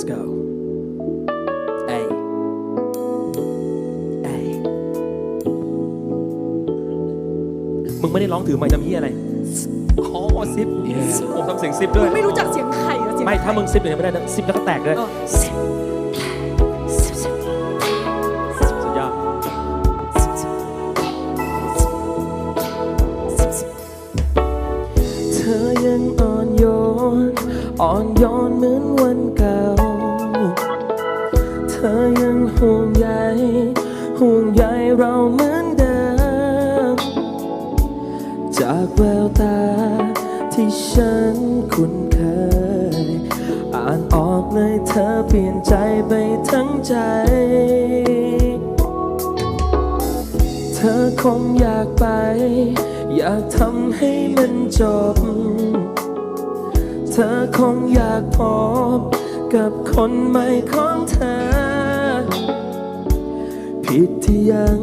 let's go เอ้ยเอ้ยมึงไม่ได้ร้องถือไม้ทำเฮียอะไรอ๋อซิปผมทำเสียงซิปด้วย ไม่รู้จักเสียงไข่เหรอเสียงไม่ ถ้ามึงซิปอย่างนี้ไม่ได้นะซิปแล้วก็แตกด้วยเออสุดยอดเธอยังอ่อนโยนอ่อนโยนเหมือนวันเก่าเธ อยังห่วงใยห่วงใยเราเหมือนเดิม จากแววตาที่ฉันคุ้นเคย อ่านออกเลยเธอเปลี่ยนใจไปทั้งใจ เธอคงอยากไป อยากทำให้มันจบ เธอคงอยากพบกับคนใหม่ของเธอ ผิดที่ยัง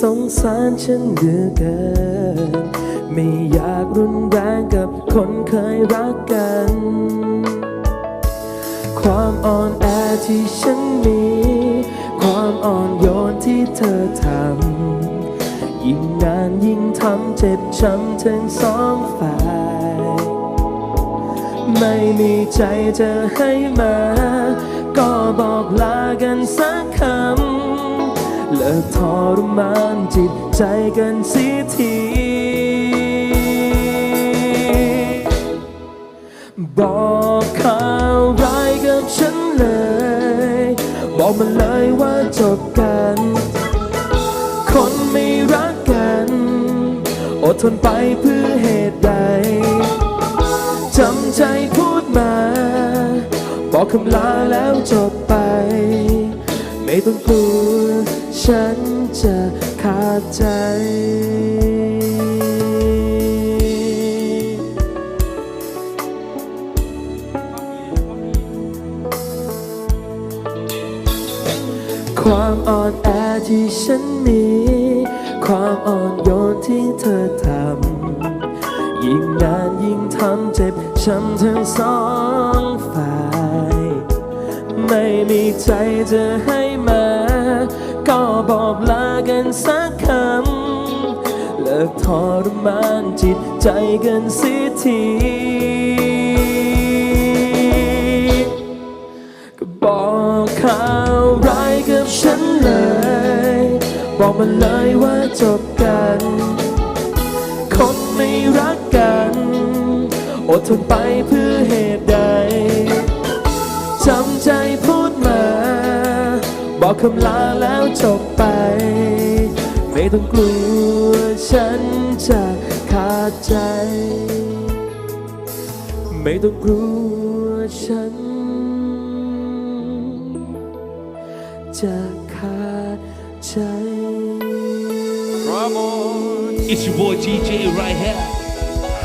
สงสารฉันเหลือเกิน ไม่อยากรุนแรงกับคนเคยรักกัน ความอ่อนแอที่ฉันมี ความอ่อนโยนที่เธอทำ ยิ่งนานยิ่งทำเจ็บช้ำทั้งสองฝ่าย ไม่มีใจจะให้มา ก็บอกลากันสักคำ ลิกทรมานจิตใจกันเสียทีบอกข่าวร้ายกับฉันเลย บอกมาเลยว่าจบกัน คนไม่รักกัน อดทนไปเพื่อเหตุใดจำใจพูดมา บอกคำลาแล้วจบไป ไม่ต้องกลัว ฉันจะขาดใจ ความอ่อนแอที่ฉันมี ความอ่อนโยนที่เธอทำ ยิ่งนานยิ่งทำเจ็บช้ำทั้งสองฝ่าย ไม่มีใจจะให้ บอกลากันสักคำ เลิกทรมานจิตใจกันเสียทีก็บอกข่าวร้ายกับฉันเลย บอกมาเลยว่าจบกันคนไม่รักกัน อดทนไปเพื่อเหตุใดจำใจพู บอกคำลาแล้วจบไป ไม่ต้องกลัวฉันจะขาดใจ ไม่ต้องกลัวฉัน จะขาดใจ It's your boy TJ right here.